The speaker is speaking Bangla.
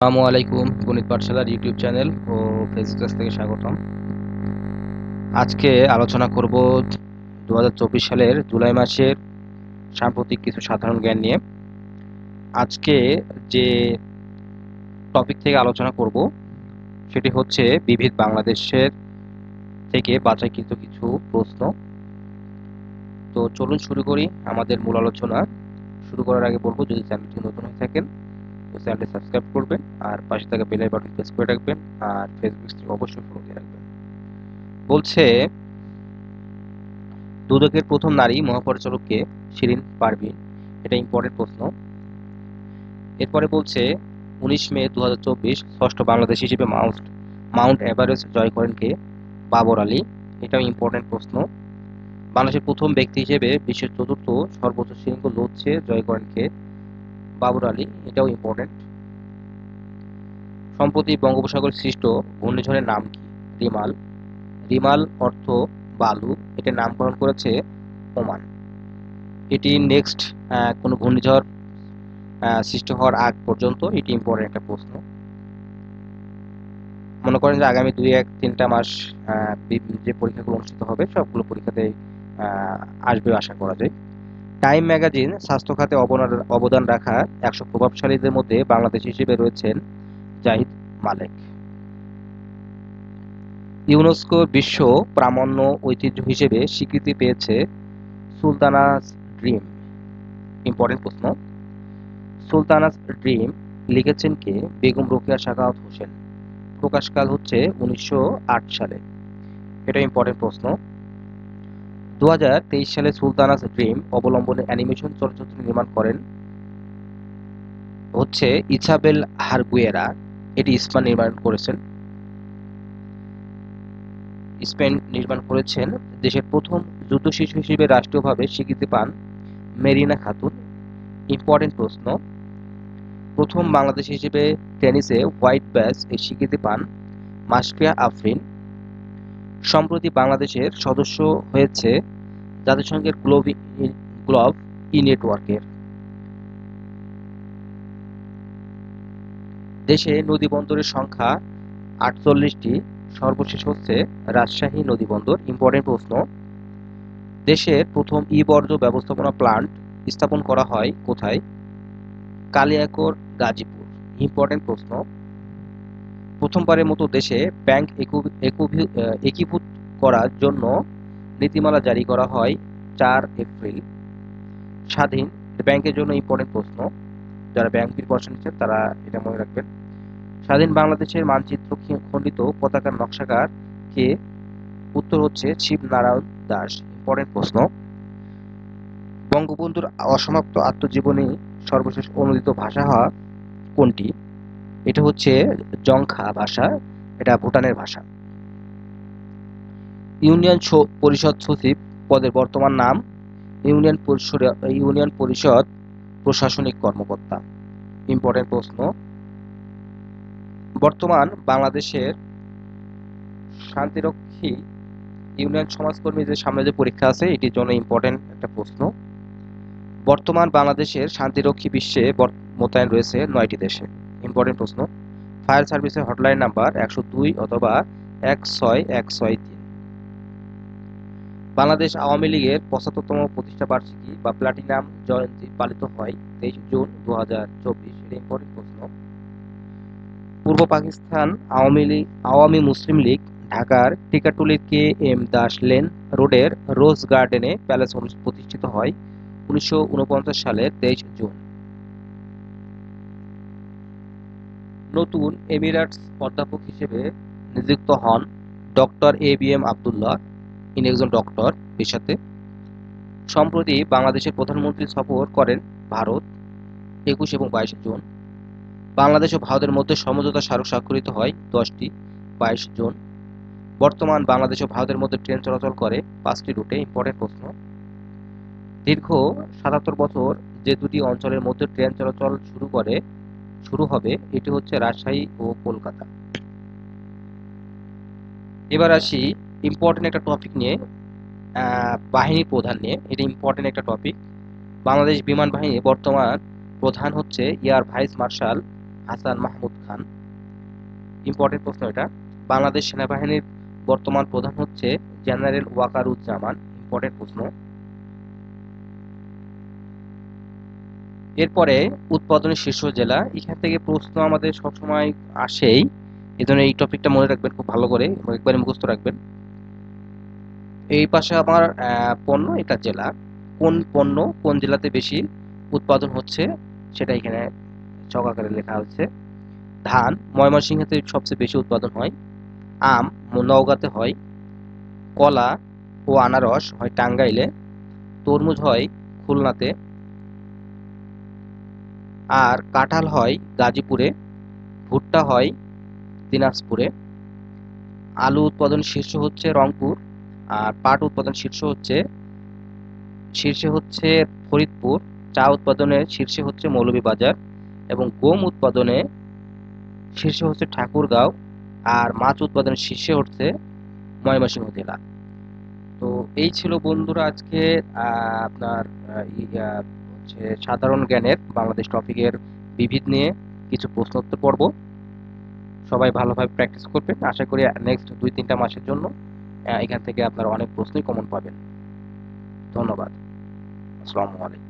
আসসালামু আলাইকুম, গণিত পাঠশালার ইউটিউব চ্যানেল ও ফেসবুক পেজ থেকে স্বাগতম। আজকে আলোচনা করব দু হাজার চব্বিশ সালের জুলাই মাসের সাম্প্রতিক কিছু সাধারণ জ্ঞান নিয়ে। আজকে যে টপিক থেকে আলোচনা করব, সেটি হচ্ছে বিবিধ বাংলাদেশের থেকে বাছাইকৃত কিছু প্রশ্ন। তো চলুন শুরু করি, আমাদের মূল আলোচনা। শুরু করার আগে বলব, যদি চ্যানেলটি নতুন হয়ে থাকেন তো চ্যানেলটি সাবস্ক্রাইব করবেন, আর পাশে থাকা বেল বাটন প্রেস করে রাখবেন, আর ফেসবুক থেকে অবশ্যই ফলো দিয়ে রাখবেন। বলছে, দুদকের প্রথম নারী মহাপরিচালককে শিরিন পারভিন, এটা ইম্পর্টেন্ট প্রশ্ন। এরপরে বলছে, উনিশ মে দু হাজার চব্বিশ, ষষ্ঠ বাংলাদেশ হিসেবে মাউন্ট মাউন্ট এভারেস্ট জয় করেন কে? বাবর আলী, এটাও ইম্পর্টেন্ট প্রশ্ন। বাংলাদেশের প্রথম ব্যক্তি হিসেবে বিশ্বের চতুর্থ সর্বোচ্চ শৃঙ্গ লোচ্ছে জয় করেন কে? বাবর আলী, এটাও ইম্পর্টেন্ট সম্প্রতি বঙ্গোপসাগর সৃষ্ট ঘূর্ণিঝড়ের নাম কি? রিমাল। রিমাল অর্থ বালু, এটার নামকরণ করেছে ওমান। এটি নেক্সট কোনো ঘূর্ণিঝড় সৃষ্টি হওয়ার আগ পর্যন্ত এটি ইম্পর্টেন্ট একটা প্রশ্ন। মনে করেন যে আগামী দুই এক তিনটা মাস যে পরীক্ষাগুলো অনুষ্ঠিত হবে, সবগুলো পরীক্ষাতে আসবে আশা করা যায়। টাইম ম্যাগাজিন স্বাস্থ্য খাতে অবদান রাখা একশো প্রভাবশালীদের মধ্যে বাংলাদেশ হিসেবে রয়েছেন জাহিদ মালেক। ইউনেস্কো বিশ্ব প্রামাণ্য ঐতিহ্য হিসেবে স্বীকৃতি পেয়েছে সুলতানাস ড্রিম। ইম্পর্টেন্ট প্রশ্ন। সুলতানাস ড্রিম লিখেছেন কে? বেগম রোকেয়া সাখাওয়াত হোসেন। প্রকাশকাল হচ্ছে উনিশশো আট সালে। এটা ইম্পর্টেন্ট প্রশ্ন। দু হাজার তেইশ সালে সুলতানাস ড্রিম অবলম্বনে অ্যানিমেশন চলচ্চিত্র নির্মাণ করেন। হচ্ছে ইসাবেল হারগুয়েরা। এটি স্পেন নির্মাণ করেছেন। স্পেন নির্মাণ করেছেন দেশের প্রথম যুদ্ধ শিশু হিসেবে রাষ্ট্রীয়ভাবে স্বীকৃতি পান মেরিনা খাতুন। ইম্পর্টেন্ট প্রশ্ন, প্রথম বাংলাদেশ হিসেবে টেনিসে হোয়াইট ব্যাচ এই স্বীকৃতি পান মাসফিয়া আফরিন। সম্প্রতি বাংলাদেশের সদস্য হয়েছে জাতিসংঘের গ্লোব গ্লোব ই নেটওয়ার্কের দেশে নদী বন্দরের সংখ্যা আটচল্লিশটি, সর্বশেষ হচ্ছে রাজশাহী নদী বন্দর ইম্পর্টেন্ট প্রশ্ন। দেশের প্রথম ই বর্জ্য ব্যবস্থাপনা প্লান্ট স্থাপন করা হয় কোথায়? কালিয়াকোর, গাজীপুর ইম্পর্টেন্ট প্রশ্ন। প্রথমবারের মতো দেশে ব্যাংক একীভূত করার জন্য নীতিমালা জারি করা হয় চার এপ্রিল। স্বাধীন ব্যাংকের জন্য ইম্পর্টেন্ট প্রশ্ন। যারা ব্যাংক প্রিপারেশন নিচ্ছেন তারা এটা মনে রাখবেন। স্বাধীন বাংলাদেশের মানচিত্র খণ্ডিত পতাকার নকশাকার কে? উত্তর হচ্ছে শিব নারায়ণ দাস। ইম্পর্টেন্ট প্রশ্ন। বঙ্গবন্ধুর অসমাপ্ত আত্মজীবনী সর্বশেষ অনুদিত ভাষা হওয়া কোনটি? এটা হচ্ছে জংখা ভাষা, এটা ভুটানের ভাষা। ইউনিয়ন পরিষদ সচিব পদের বর্তমান নাম, ইউনিয়ন পরিষদ ইউনিয়ন পরিষদ প্রশাসনিক কর্মকর্তা। ইম্পর্টেন্ট প্রশ্ন। বর্তমান বাংলাদেশের শান্তিরক্ষী ইউনিয়ন সমাজকর্মী যে সামনে যে পরীক্ষা আছে, এটির জন্য ইম্পর্টেন্ট একটা প্রশ্ন। বর্তমান বাংলাদেশের শান্তিরক্ষী বিশ্বে মোতায়েন রয়েছে নয়টি দেশে। ইম্পর্টেন্ট প্রশ্ন। ফায়ার সার্ভিসের হটলাইন নাম্বার একশো দুই অথবা এক ছয় এক ছয় তিন। বাংলাদেশ আওয়ামী লীগের পঁচাত্তরতম প্রতিষ্ঠা বার্ষিকী বা প্লাটিনাম জয়ন্তী পালিত হয় তেইশ জুন দু হাজার চব্বিশ প্রশ্ন। পূর্ব পাকিস্তান আওয়ামী লীগ, আওয়ামী মুসলিম লীগ, ঢাকার টিকাটুলির কে এম দাস লেন রোডের রোজ গার্ডেনে প্যালেস প্রতিষ্ঠিত হয় উনিশশো ঊনপঞ্চাশ সালের তেইশ জুন। নতুন এমিরাটস অধ্যাপক হিসেবে নিযুক্ত হন doctor A B M Abdullah. একজন ডক্টর পেশাতে সম্প্রতি বাংলাদেশের প্রধানমন্ত্রী সফর করেন ভারত একুশ এবং বাইশ জুন। বাংলাদেশ ও ভারতের মধ্যে সমঝোতা স্মারক স্বাক্ষরিত হয় দশটি, বাইশ জুন। বর্তমান বাংলাদেশ ও ভারতের মধ্যে ট্রেন চলাচল করে পাঁচটি রুটে, ইম্পর্টেন্ট প্রশ্ন। দীর্ঘ সাতাত্তর বছর যে দুটি অঞ্চলের মধ্যে ট্রেন চলাচল শুরু করে, শুরু হবে, এটি হচ্ছে রাজশাহী ও কলকাতা। এবার আসি ইম্পর্টেন্ট একটা টপিক নিয়ে বাহিনী প্রধান নিয়ে, এটা ইম্পর্টেন্ট একটা টপিক বাংলাদেশ বিমান বাহিনী বর্তমান প্রধান হচ্ছে air vice marshal Hasan Mahmud Khan. Important প্রশ্ন এটা। বাংলাদেশ সেনাবাহিনীর বর্তমান প্রধান হচ্ছে জেনারেল ওয়াকারুজ্জামান। ইম্পর্টেন্ট প্রশ্ন। এরপরে উৎপাদনের শীর্ষ জেলা। এখান থেকে প্রশ্ন আমাদের সবসময় আসেই। এই জন্য এই টপিকটা মনে রাখবেন খুব ভালো করে একবারে মুখস্থ রাখবেন। এই পাশে আমার পণ্য এটা জেলা। কোন পণ্য কোন জেলাতে বেশি উৎপাদন হচ্ছে সেটা এখানে ছক আকারে লেখা হচ্ছে ধান ময়মনসিংহেতে সবচেয়ে বেশি উৎপাদন হয়। আম নওগাঁতে হয়। কলা ও আনারস হয় টাঙ্গাইলে। তরমুজ হয় খুলনাতে। আর কাঁঠাল হয় গাজীপুরে। ভুট্টা হয় দিনাজপুরে। আলু উৎপাদন শীর্ষ হচ্ছে রংপুর। আর পাট উৎপাদন শীর্ষ হচ্ছে, শীর্ষে হচ্ছে ফরিদপুর, চা উৎপাদনে শীর্ষে হচ্ছে মৌলভীবাজার এবং গম উৎপাদনে শীর্ষে হচ্ছে ঠাকুরগাঁও আর মাছ উৎপাদনের শীর্ষে হচ্ছে ময়মনসিংহ জেলা। তো এই ছিল বন্ধুরা আজকে আপনার হচ্ছে সাধারণ জ্ঞানের বাংলাদেশ টপিকের বিবিধ নিয়ে কিছু প্রশ্নোত্তর পর্ব। সবাই ভালোভাবে প্র্যাকটিস করবেন। আশা করি নেক্সট দুই তিনটা মাসের জন্য এখান থেকে আপনারা অনেক প্রশ্নই কমন পাবেন। ধন্যবাদ। আসসালামু আলাইকুম।